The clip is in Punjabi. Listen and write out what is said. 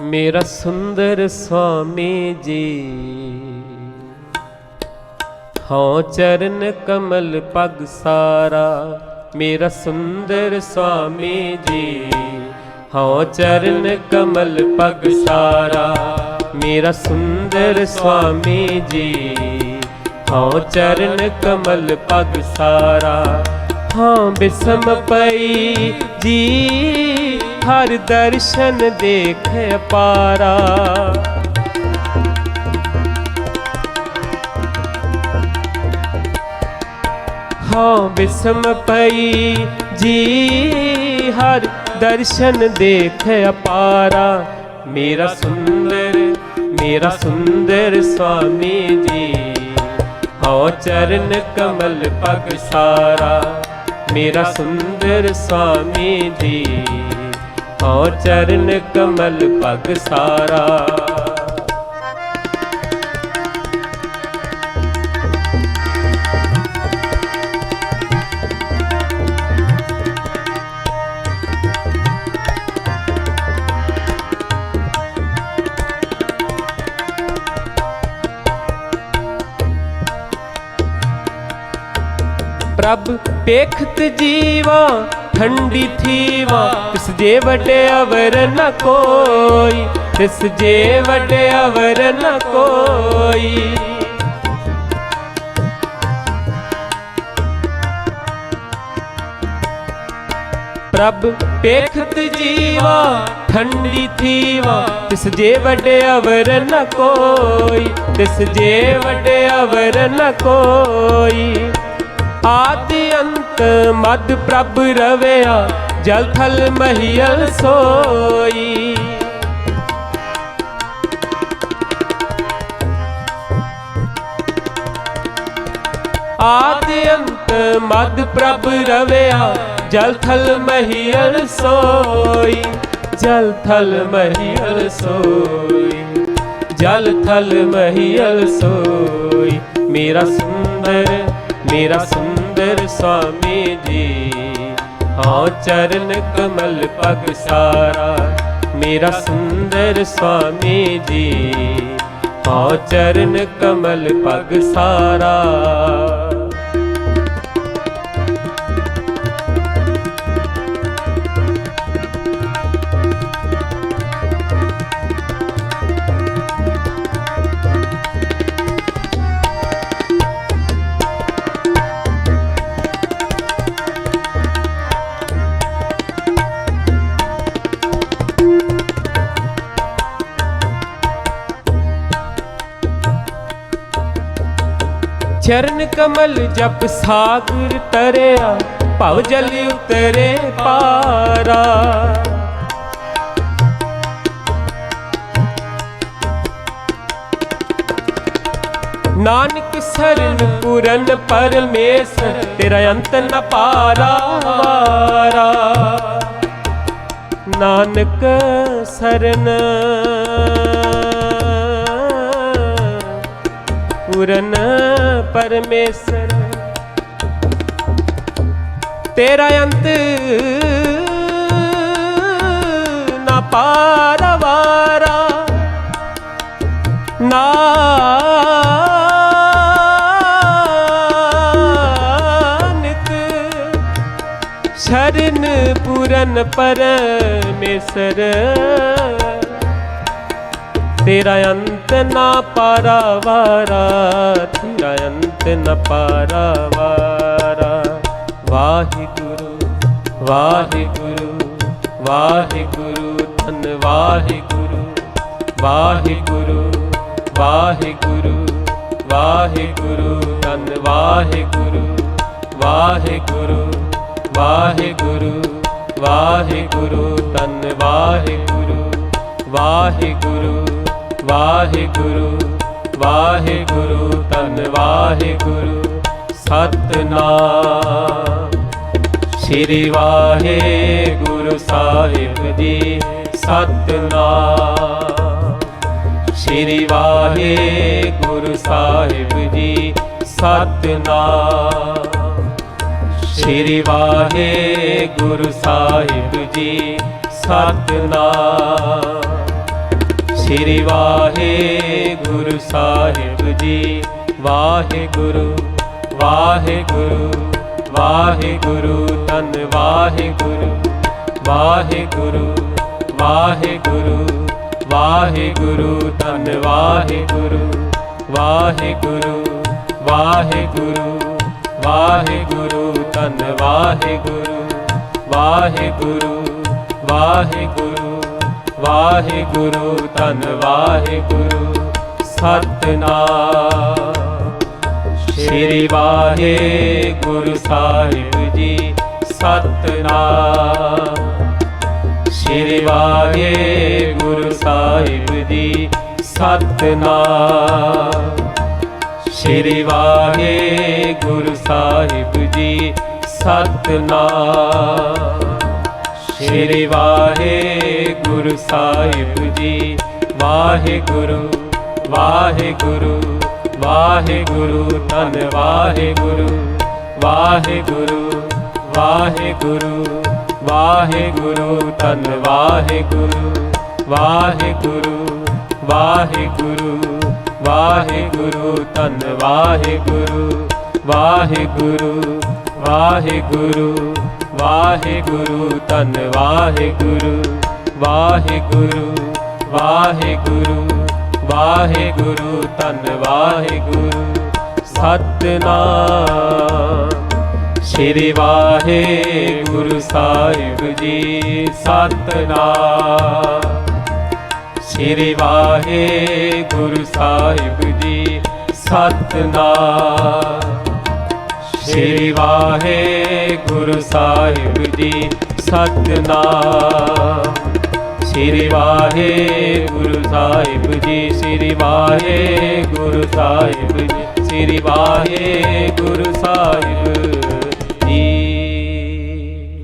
ਮੇਰਾ ਸੁੰਦਰ ਸੁਆਮੀ ਜੀ। ਹਉ ਚਰਨ ਕਮਲ ਪਗ ਸਾਰਾ, ਮੇਰਾ ਸੁੰਦਰ ਸੁਆਮੀ ਜੀ। ਹਉ ਚਰਨ ਕਮਲ ਪਗ ਸਾਰਾ, ਮੇਰਾ ਸੁੰਦਰ ਸੁਆਮੀ ਜੀ। ਹਉ ਚਰਨ ਕਮਲ ਪਗ ਸਾਰਾ, ਹਾਂ, ਬਿਸਮ ਪਈ ਜੀ। ਹਰ ਦਰਸ਼ਨ ਦੇਖ ਪਾਰਾ। ਹਾਂ ਬਿਸਮ ਪਈ ਜੀ, ਹਰ ਦਰਸ਼ਨ ਦੇਖ ਅਪਾਰਾ ਮੇਰਾ ਸੁੰਦਰ ਮੇਰਾ ਸੁੰਦਰ ਸੁਆਮੀ ਜੀ ਹਉ ਚਰਨ ਕਮਲ ਪਗ ਸਾਰਾ। ਮੇਰਾ ਸੁੰਦਰ ਸੁਆਮੀ ਜੀ। ਹਉ ਚਰਨ ਕਮਲ ਪਗ ਸਾਰਾ। ਪ੍ਰਭ ਪੇਖਤ ਜੀਵਾ ਠੰਡੀ ਥੀਵਾ, ਤਿਸ ਜੇ ਵਡੇ ਅਵਰ ਨ ਕੋਈ, ਤਿਸ ਜੇ ਵਡੇ ਅਵਰ ਨ ਕੋਈ। ਪ੍ਰਭ ਪੇਖਤ ਜੀਵਾ, ਠੰਡੀ ਥੀਵਾ, ਤਿਸ ਜੇ ਵਡੇ ਅਵਰ ਨ ਕੋਈ, ਤਿਸ ਜੇ ਵਡੇ ਅਵਰ ਨ ਕੋਈ। ਆਦਿ ਅੰਤ ਮਦ ਪ੍ਰਭ ਰਵਿਆ, ਜਲ ਥਲ ਮਹੀਲ ਸੋਈ। ਆਦਿ ਅੰਤ ਮਦ ਪ੍ਰਭ ਰਵਿਆ, ਜਲ ਥਲ ਮਹੀਲ ਸੋਈ। ਜਲ ਥਲ ਮਹੀਲ ਸੋਈ, ਜਲ ਥਲ ਮਹੀਲ ਸੋਈ। ਮੇਰਾ ਸੁੰਦਰ ਮੇਰਾ ਸੁੰਦਰ ਸੁਆਮੀ ਜੀ। ਹਾਂ ਚਰਨ ਕਮਲ ਪਗ ਸਾਰਾ। ਮੇਰਾ ਸੁੰਦਰ ਸੁਆਮੀ ਜੀ। ਹਾਂ ਚਰਨ ਕਮਲ ਪਗ ਸਾਰਾ। ਚਰਨ ਕਮਲ ਜਪ ਸਾਗਰ ਤਰਿਆ, ਭਵ ਜਲ ਉਤਰੇ ਪਾਰਾ। ਨਾਨਕ ਸਰਨ ਪੂਰਨ ਪਰਮੇਸ਼ਰ, ਤੇਰਾ ਅੰਤ ਨ ਪਾਰਾ ਵਾਰਾ ਨਾਨਕ ਸਰਨ ਪੂਰਨ ਪਰਮੇਸ਼ਰ ਤੇਰਾ ਅੰਤ ਨਾ ਪਾਰਵਾਰਾ ਨਾਨਕ ਸ਼ਰਨ ਪੂਰਨ ਪਰਮੇਸ਼ਰ ਤੇਰਾ ਅੰਤ ਨਾ ਪਾਰਾਵਾਰਾ ਤੇਰਾ ਅੰਤ ਨਾ ਪਾਰਾਵਾਰਾ। ਵਾਹਿਗੁਰੂ ਵਾਹਿਗੁਰੂ ਵਾਹਿਗੁਰੂ, ਧੰਨ ਵਾਹਿਗੁਰੂ। ਵਾਹਿਗੁਰੂ ਵਾਹਿਗੁਰੂ ਵਾਹਿਗੁਰੂ, ਧੰਨ ਵਾਹਿਗੁਰੂ। ਵਾਹਿਗੁਰੂ ਵਾਹਿਗੁਰੂ ਵਾਹਿਗੁਰੂ, ਧੰਨ ਵਾਹਿਗੁਰੂ। ਵਾਹਿਗੁਰੂ ਵਾਹਿਗੁਰੂ ਵਾਹਿਗੁਰੂ, ਧੰਨ ਵਾਹਿਗੁਰੂ, ਸਤਨਾਮ। ਸ੍ਰੀ ਵਾਹਿਗੁਰੂ ਸਾਹਿਬ ਜੀ, ਸਤਨਾਮ। ਸ੍ਰੀ ਵਾਹਿਗੁਰੂ ਸਾਹਿਬ ਜੀ, ਸਤਨਾਮ। ਸ੍ਰੀ ਵਾਹਿਗੁਰੂ ਸਾਹਿਬ ਜੀ, ਸਤਨਾਮ। ਸ੍ਰੀ ਵਾਹਿਗੁਰੂ ਸਾਹਿਬ ਜੀ। ਵਾਹਿਗੁਰੂ ਵਾਹਿਗੁਰੂ ਵਾਹਿਗੁਰੂ ਤਨ ਵਾਹਿਗੁਰੂ। ਵਾਹਿਗੁਰੂ ਵਾਹਿਗੁਰੂ ਵਾਹਿਗੁਰੂ ਤਨ ਵਾਹਿਗੁਰੂ। ਵਾਹਿਗੁਰੂ ਵਾਹਿਗੁਰੂ ਵਾਹਿਗੁਰੂ ਤਨ ਵਾਹਿਗੁਰੂ। ਵਾਹਿਗੁਰੂ ਵਾਹਿਗੁਰੂ ਵਾਹਿਗੁਰੂ, ਧੰਨ ਵਾਹਿਗੁਰੂ, ਸਤਨਾਮ। ਸ੍ਰੀ ਵਾਹਿਗੁਰੂ ਸਾਹਿਬ ਜੀ, ਸਤਨਾਮ। ਸ੍ਰੀ ਵਾਹਿਗੁਰੂ ਸਾਹਿਬ ਜੀ, ਸਤਨਾਮ। ਸ੍ਰੀ ਵਾਹਿਗੁਰੂ ਸਾਹਿਬ ਜੀ, ਸਤਨਾਮ। ਸ੍ਰੀ ਵਾਹਿਗੁਰੂ ਸਾਹਿਬ ਜੀ। ਵਾਹਿਗੁਰੂ ਵਾਹਿਗੁਰੂ ਵਾਹਿਗੁਰੂ, ਧੰਨ ਵਾਹਿਗੁਰੂ। ਵਾਹਿਗੁਰੂ ਵਾਹਿਗੁਰੂ ਵਾਹਿਗੁਰੂ, ਧੰਨ ਵਾਹਿਗੁਰੂ। ਵਾਹਿਗੁਰੂ ਵਾਹਿਗੁਰੂ ਵਾਹਿਗੁਰੂ, ਧੰਨ ਵਾਹਿਗੁਰੂ। ਵਾਹਿਗੁਰੂ ਵਾਹਿਗੁਰੂ ਵਾਹਿਗੁਰੂ, ਧੰਨ ਵਾਹਿਗੁਰੂ ਵਾਹਿਗੁਰੂ ਵਾਹਿਗੁਰੂ ਵਾਹਿਗੁਰੂ, ਧੰਨ ਵਾਹਿਗੁਰੂ, ਸਤਨਾਮ। ਸ੍ਰੀ ਵਾਹਿਗੁਰੂ ਸਾਹਿਬ ਜੀ, ਸਤਨਾਮ। ਸ੍ਰੀ ਵਾਹਿਗੁਰੂ ਸਾਹਿਬ ਜੀ, ਸਤਨਾਮ। ਸ੍ਰੀ ਵਾਹਿਗੁਰੂ ਸਾਹਿਬ ਜੀ, ਸਤਨਾਮ। ਸ੍ਰੀ ਵਾਹਿਗੁਰੂ ਸਾਹਿਬ ਜੀ, ਸ੍ਰੀ ਵਾਹਿਗੁਰੂ ਸਾਹਿਬ ਜੀ, ਸ੍ਰੀ ਵਾਹਿਗੁਰੂ ਸਾਹਿਬ